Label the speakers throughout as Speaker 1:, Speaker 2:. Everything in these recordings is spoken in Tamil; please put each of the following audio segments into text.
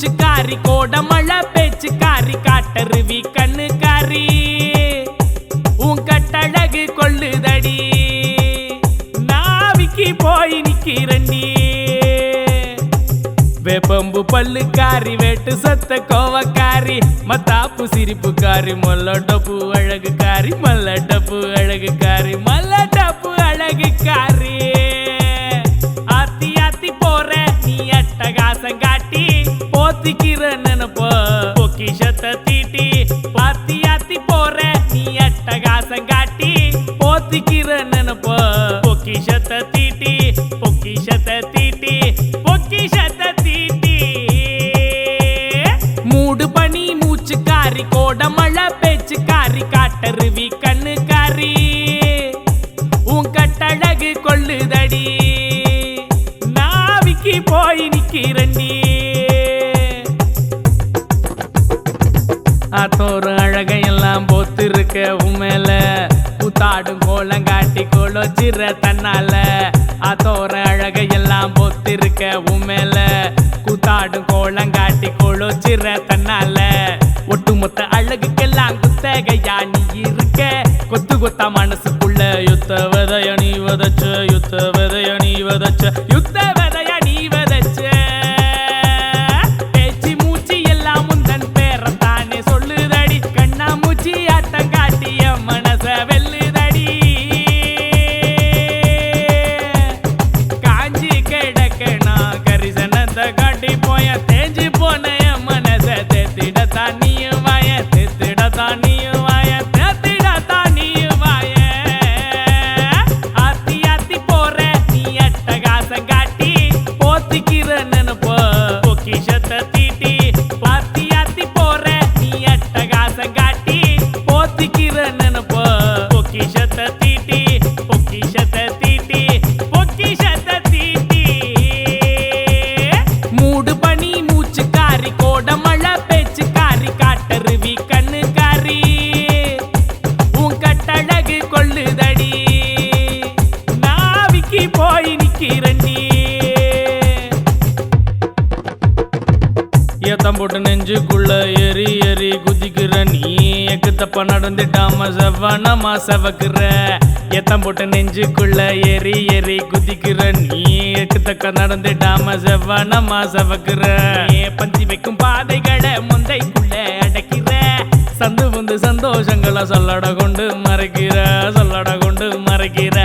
Speaker 1: மூச்சுக்காரி கோடமழை பேச்சுக்காரி காட்டருவி கண்ணுக்காரி. உன் கட்டழகு கொள்ளுதடி. நாவிக்கு போய் நிக்கிறண்டி வேப்பம்பு பல்லுக்காரி வேட்டு சத்த கோவக்காரி மத்தாப்பு சிரிப்புக்காரி மல்லடப்பு அழகுக்காரி மல்லடப்பு அழகுக்காரி மல்லடப்பு அழகுக்காரி. அட்டகாசம் காட்டி போத்திக்கிற நினைப்போ பொக்கிஷத்தை தீட்டி பொக்கிஷத்தை தீட்டி பொக்கிஷத்தை தீட்டி. மூடு பனி மூச்சுக்காரி கோடமழை பேச்சுக்காரி காட்டருவி கண்ணுக்காரி. உன் கட்டழகு கொள்ளுதடி. நாவிக்கு போய் நிக்கிறண்டி ஆத்தோறு அழகையெல்லாம் போத்திருக்க உமேல கூத்தாடும் கோலம் காட்டி கோலோச்சிற தன்னால. அதோர அழக எல்லாம் பொத்திருக்க உமேல கூத்தாடும் கோலம் காட்டி கோலோச்சிற தன்னால. ஒட்டுமொத்த அழகுக்கெல்லாம் குத்தகையா நீ இருக்க. கொத்து கொத்தா மனசுக்குள்ள யுத்த விதைய நீ வதச்ச யுத்த விதைய நீ வதச்ச. கரிசனத்தை காட்டி போய தேஞ்சி போன என் மனச தேத்திட தானியும் வாய தேத்திட தானியும் வாய தேத்திட தானியும் வாய. ஆத்தி ஆத்தி போற நீ அட்டகாசம் காட்டி போத்திக்கிற நினைப்போ. பொக்கிஷத்தை மூச்சுக்காரி கோடமழை பேச்சுக்காரி காட்டருவி கண்ணுக்காரி உன் கட்டழகு கொள்ளுதடி. நாவிக்கு போய் நிக்கிறண்டி ஏத்தம் போட்டு நெஞ்சுக்குள்ள எரி எரி குதிக்கிற நீ. எக்கு தப்பா நடந்துட்டாம செவ்வனமா செவக்குற. ஏத்தம் போட்டு நெஞ்சுக்குள்ள எரி எரி குதிக்கிற நீ எக்கு தக்க நடந்துட்டாம செவ்வனமா செவக்குற. ஏ வைக்கும் பாதைகளை முந்தைக்குள்ள அடக்கிற. சந்து வந்து சந்தோஷங்களை சொல்லட கொண்டு மறைக்கிற சொல்லட கொண்டு மறைக்கிற.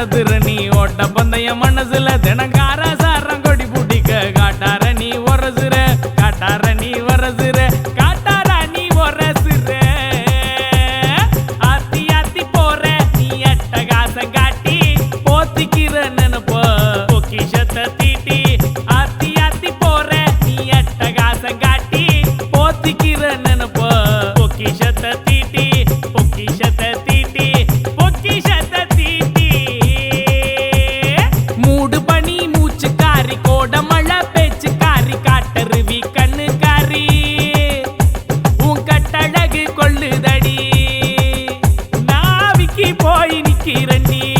Speaker 1: நடத்துற நீ ஓட்ட பந்தய மனசுல தினங்கார சாரம் கொடி பூட்டிக்க. காட்டார நீ ஒரசுற காட்டார நீ வரசுற காட்டார நீ ஒரசுற ஆத்தி ஆத்தி போற நீ எட்ட காச காட்டி போத்திக்கிற நினைப்போ பொக்கிஷத்தை தீட்டி ஆத்தி ஆத்தி போற நீ எட்ட காச காட்டி போத்திக்கிற இரண்டீ